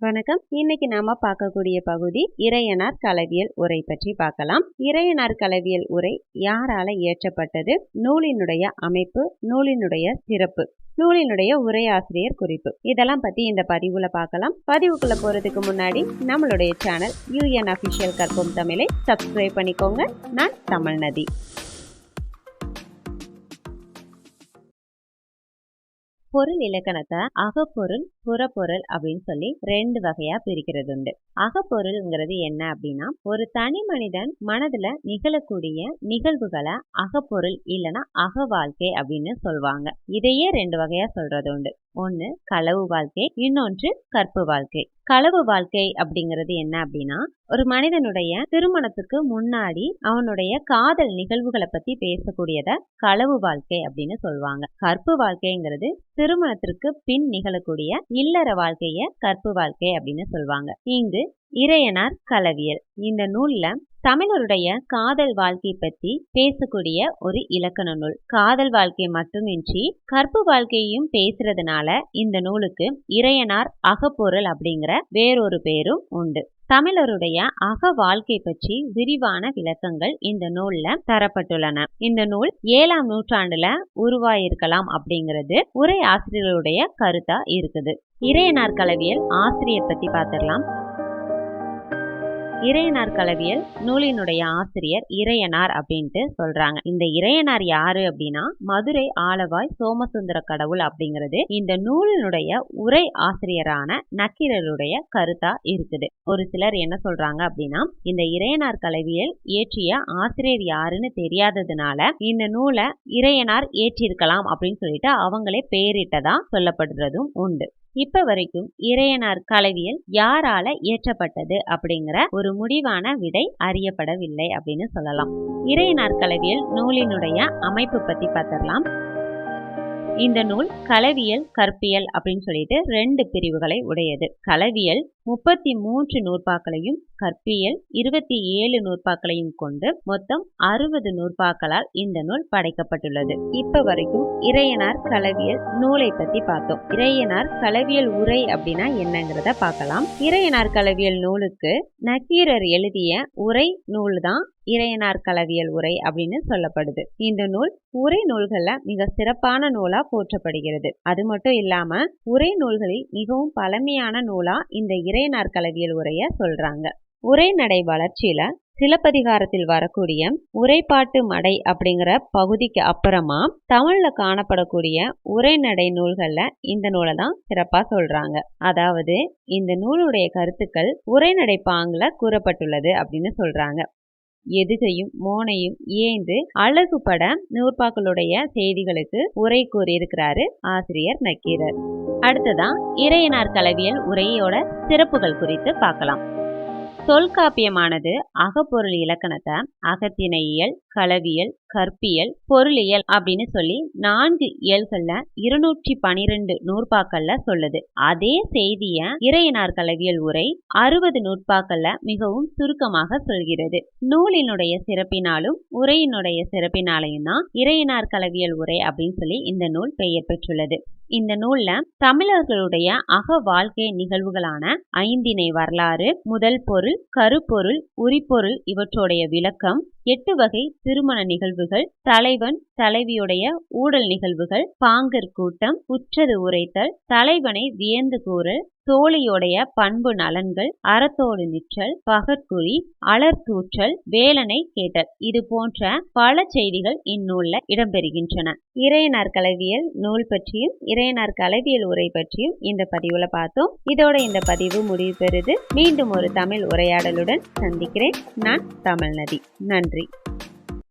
வணக்கம். இன்னைக்கு நாம பார்க்கக்கூடிய பகுதி இறையனார் களவியல் உரை பற்றி பார்க்கலாம். இறையனார் கலவியல் உரை யாரால இயற்றப்பட்டது? நூலினுடைய அமைப்பு நூலினுடைய சிறப்பு நூலினுடைய உரையாசிரியர் குறிப்பு. இதெல்லாம் பத்தி இந்த பதிவுல பார்க்கலாம். பதிவுக்குள்ள போறதுக்கு முன்னாடி நம்மளுடைய சேனல் யூஎன் அபிஷியல் கற்போம் தமிழை சப்ஸ்கிரைப் பண்ணிக்கோங்க. நான் தமிழ்நதி பொருள் இலக்கணத்தை அகப்பொருள் புறப்பொருள் அப்படின்னு சொல்லி ரெண்டு வகையா பிரிக்கிறது உண்டு அகப்பொருள்ங்கிறது என்ன அப்படின்னா ஒரு தனி மனிதன் மனதுல நிகழக்கூடிய நிகழ்வுகளை அகப்பொருள் இல்லைன்னா அக வாழ்க்கை அப்படின்னு சொல்லுவாங்க. இதையே ரெண்டு வகையா சொல்றது உண்டு ஒன்று களவு வாழ்க்கை இன்னொன்று கற்பு வாழ்க்கை. களவு வாழ்க்கை அப்படிங்கிறது என்ன அப்படின்னா ஒரு மனிதனுடைய திருமணத்துக்கு முன்னாடி அவனுடைய காதல் நிகழ்வுகளை பத்தி பேசக்கூடியத களவு வாழ்க்கை அப்படின்னு சொல்லுவாங்க. கற்பு வாழ்க்கைங்கிறது திருமணத்திற்கு பின் நிகழக்கூடிய இல்லற வாழ்க்கைய கற்பு வாழ்க்கை அப்படின்னு சொல்லுவாங்க. இங்கு இறையனார் களவியல் இந்த நூல்ல தமிழருடைய காதல் வாழ்க்கை பற்றி பேசக்கூடிய ஒரு இலக்கண நூல். காதல் வாழ்க்கை மட்டுமின்றி கற்பு வாழ்க்கையையும் பேசுறதுனால இந்த நூலுக்கு இறையனார் அகப்பொருள் அப்படிங்கிற வேறொரு பேரும் உண்டு. தமிழருடைய அக வாழ்க்கை பற்றி விரிவான விளக்கங்கள் இந்த நூல்ல தரப்பட்டுள்ளன. இந்த நூல் ஏழாம் நூற்றாண்டுல உருவாயிருக்கலாம் அப்படிங்கிறது உரை ஆசிரியர்களுடைய கருத்தா இருக்குது. இறையனார் கலவியல் ஆசிரியர் பத்தி பார்த்துடலாம் இறையனார் கலவியல் நூலினுடைய ஆசிரியர் இறையனார் அப்படின்ட்டு சொல்றாங்க. இந்த இறையனார் யாரு அப்படின்னா மதுரை ஆலவாய் சோமசுந்தர கடவுள் அப்படிங்கிறது. இந்த நூலினுடைய உரை ஆசிரியரான நக்கீரருடைய கருத்தா இருக்குது. ஒரு சிலர் என்ன சொல்றாங்க அப்படின்னா இந்த இறையனார் கலவியல் இயற்றிய ஆசிரியர் யாருன்னு தெரியாததுனால இந்த நூலை இறையனார் ஏற்றிருக்கலாம் அப்படின்னு சொல்லிட்டு அவங்களே பெயரிட்டதா சொல்லப்படுறதும் உண்டு. இப்ப வரைக்கும் இறையனார் கலவியல் யாரால இயற்றப்பட்டது அப்படிங்கிற ஒரு முடிவான விடை அறியப்படவில்லை அப்படின்னு சொல்லலாம். இறையனார் கலவியல் நூலினுடைய அமைப்பு பத்தி பார்த்திடலாம். இந்த நூல் களவியல் கற்பியல் அப்படின்னு சொல்லிட்டு ரெண்டு பிரிவுகளை உடையது. களவியல் முப்பத்தி மூன்று நூற்பாக்களையும் கற்பியல் இருபத்தி ஏழு நூற்பாக்களையும் கொண்டு மொத்தம் அறுபது நூற்பாக்களால் இந்த நூல் படைக்கப்பட்டுள்ளது. இப்ப வரைக்கும் இறையனார் களவியல் நூலை பத்தி பார்த்தோம். இறையனார் களவியல் உரை அப்படின்னா என்னங்கிறத பார்க்கலாம். இறையனார் களவியல் நூலுக்கு நக்கீரர் எழுதிய உரை நூல் தான் இறையனார் கலவியல் உரை அப்படின்னு சொல்லப்படுது. இந்த நூல் உரை நூல்கள்ல மிக சிறப்பான நூலா போற்றப்படுகிறது. அது மட்டும் இல்லாம உரை நூல்களில் மிகவும் பழமையான நூலா இந்த இறையனார் உரையை உரைய சொல்றாங்க. உரைநடை வளர்ச்சியில சிலப்பதிகாரத்தில் வரக்கூடிய உரைப்பாட்டு மடை அப்படிங்கிற பகுதிக்கு அப்புறமா தமிழ்ல காணப்படக்கூடிய உரைநடை நூல்கள்ல இந்த நூலை தான் சிறப்பா சொல்றாங்க. அதாவது இந்த நூலுடைய கருத்துக்கள் உரைநடை பாங்குல கூறப்பட்டுள்ளது அப்படின்னு சொல்றாங்க. எதுகையும் மோனையும் ஏந்து அழகு பட நூற்பாக்களுடைய செய்திகளுக்கு உரை கூறியிருக்கிறாரு ஆசிரியர் நக்கீரர். அடுத்ததான் இறையனார் கலவியல் உரையோட சிறப்புகள் குறித்து பார்க்கலாம். தொல்காப்பியமானது அகப்பொருள் இலக்கணத்தை அகத்திணையியல் களவியல் கற்பியல் பொருளியல் அப்படின்னு சொல்லி நான்கு இயல்கள்ல இருநூற்றி பனிரெண்டு நூற்பாக்கள்ல சொல்லுது. அதே செய்திய இறையனார் களவியல் உரை அறுபது நூற்பாக்கள்ல மிகவும் சுருக்கமாக சொல்கிறது. நூலினுடைய சிறப்பினாலும் உரையினுடைய சிறப்பினாலையும் தான் இறையனார் கலவியல் உரை அப்படின்னு சொல்லி இந்த நூல் பெயர் பெற்றுள்ளது. இந்த நூல்ல தமிழர்களுடைய அக வாழ்க்கை நிகழ்வுகளான ஐந்தினை வரலாறு முதல் பொருள் கருப்பொருள் உரிப்பொருள் இவற்றுடைய விளக்கம் எட்டு வகை திருமண நிகழ்வுகள் தலைவன் தலைவியுடைய ஊடல் நிகழ்வுகள் பாங்கர் கூட்டம் உற்றது உரைத்தல் தலைவனை வியந்து கூறல் தோழியோடைய பண்பு நலன்கள் அறத்தோடு நிற்றல் பகற்குறி அலர்தூற்றல் வேலனை கேட்டல். இது போன்ற பல செய்திகள் இந்நூல்ல இடம்பெறுகின்றன. இறையனார் கலவியல் நூல் பற்றியும் இறையனார் கலவியல் உரை பற்றியும் இந்த பதிவுல பார்த்தோம். இதோட இந்த பதிவு முடிவு பெறுது. மீண்டும் ஒரு தமிழ் உரையாடலுடன் சந்திக்கிறேன். நான் தமிழ்நதி நன்றி.